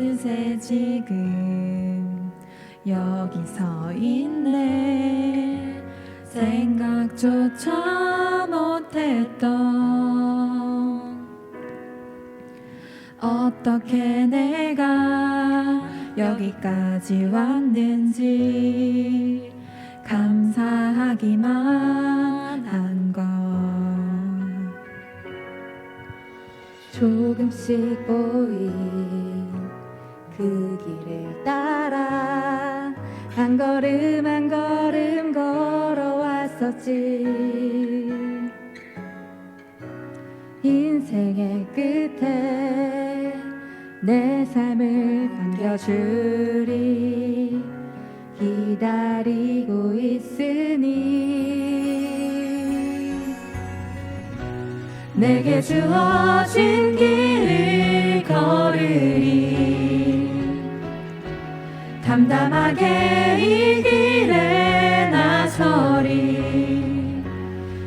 어느새 지금 여기 서 있네 생각조차 못했던 어떻게 내가 여기까지 왔는지 감사하기만 한 것. 조금씩 보인 그 길을 따라 한 걸음 한 걸음 걸어왔었지. 인생의 끝에 내 삶을 반겨주리. 기다리고 있으니 내게 주어진 길 담담하게 이 길에 나서리.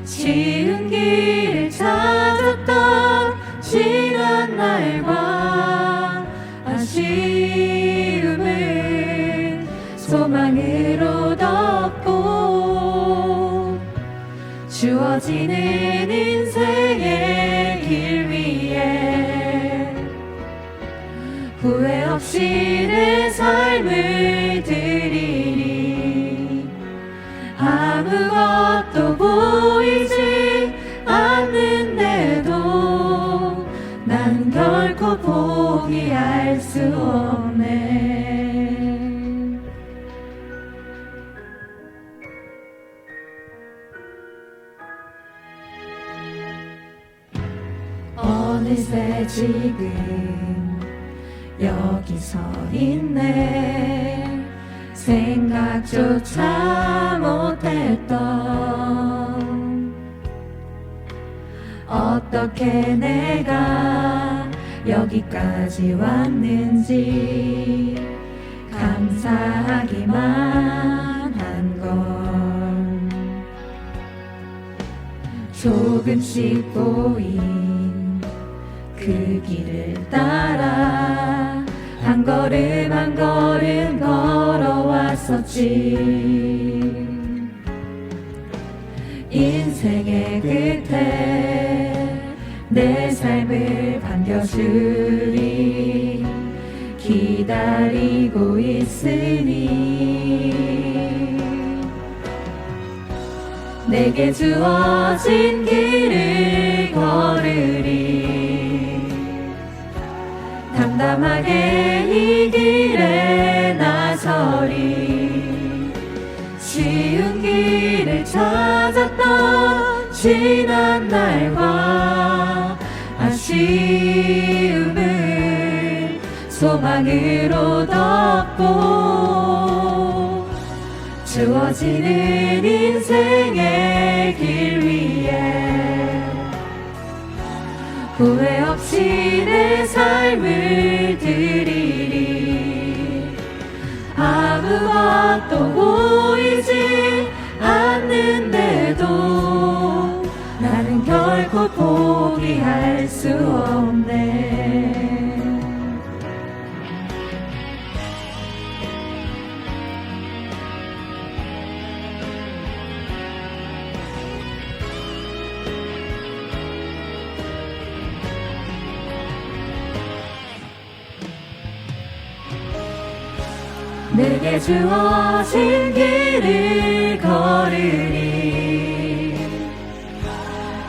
쉬운 길을 찾았던 지난 날과 아쉬움을 소망으로 덮고 주어지는 후회 없이 내 삶을 드리리 아무것도 보이지 않는데도 난 결코 포기할 수 없네. 어느새 지금 여기 서 있네. 생각조차 못했던 어떻게 내가 여기까지 왔는지 감사하기만 한건 조금씩 보인 그 길을 따라 한 걸음 한 걸음 걸어왔었지. 인생의 끝에 내 삶을 반겨주리. 기다리고 있으니 내게 주어진 길을 걸으리. 담담하게 찾았던 지난 날과 아쉬움을 소망으로 덮고 주어지는 인생의 길 위에 후회 없이 내 삶을 드리리 아무것도 포기할 수 없네. 내게 주어진 길을 걸으리.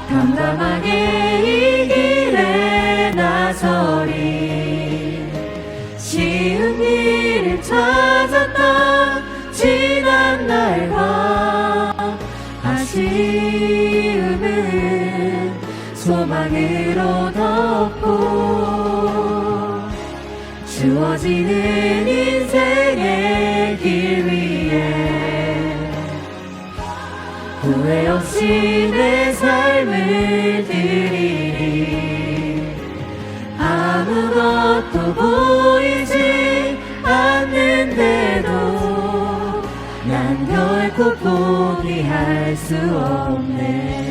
담담하게 아쉬움을 소망으로 덮고 주어지는 인생의 길 위에 후회 없이 내 삶을 드리리. 아무것도 보 알 수 없네.